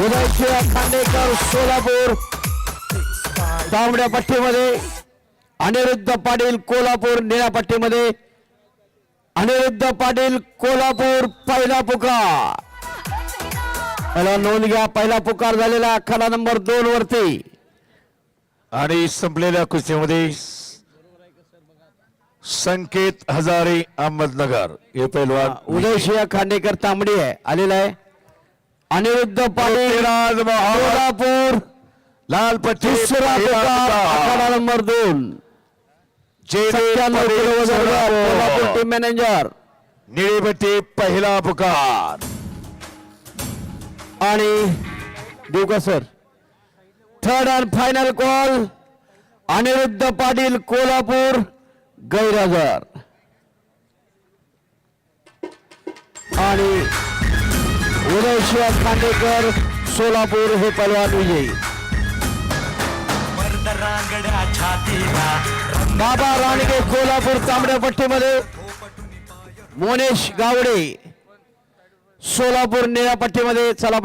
उदयशिव खांडेकर सोलापूर. तांबड्या पट्टीमध्ये अनिरुद्ध पाटील कोल्हापूर निळ्या पट्टीमध्ये. अनिरुद्ध पाटील कोल्हापूर पहिला पुकार. पहिला नोंद घ्या पहिला पुकार झालेला आखाडा नंबर दोन वरती. आणि संपलेल्या कुस्तीमध्ये संकेत हजारे अहमदनगर हे पैलवान. उदयशिव खांडेकर तांबडी आहे आलेला आहे. अनिरुद्ध पाटील कोल्हापूर लाल आखाडा नंबर दोन. कोल्हापूर टीम मॅनेजर निळी पट्टी पहिला पुकार. आणि देऊ का sir third and final call Anirudh Patil Kolhapur गैरहजर. उदयशिव खांडेकर सोलापूर हे पलवान विजयी. बाबा रानगे कोल्हापूर तांबड्या पट्टीमध्ये. मोनेश गावडे सोलापूर निळ्या पट्टीमध्ये. चला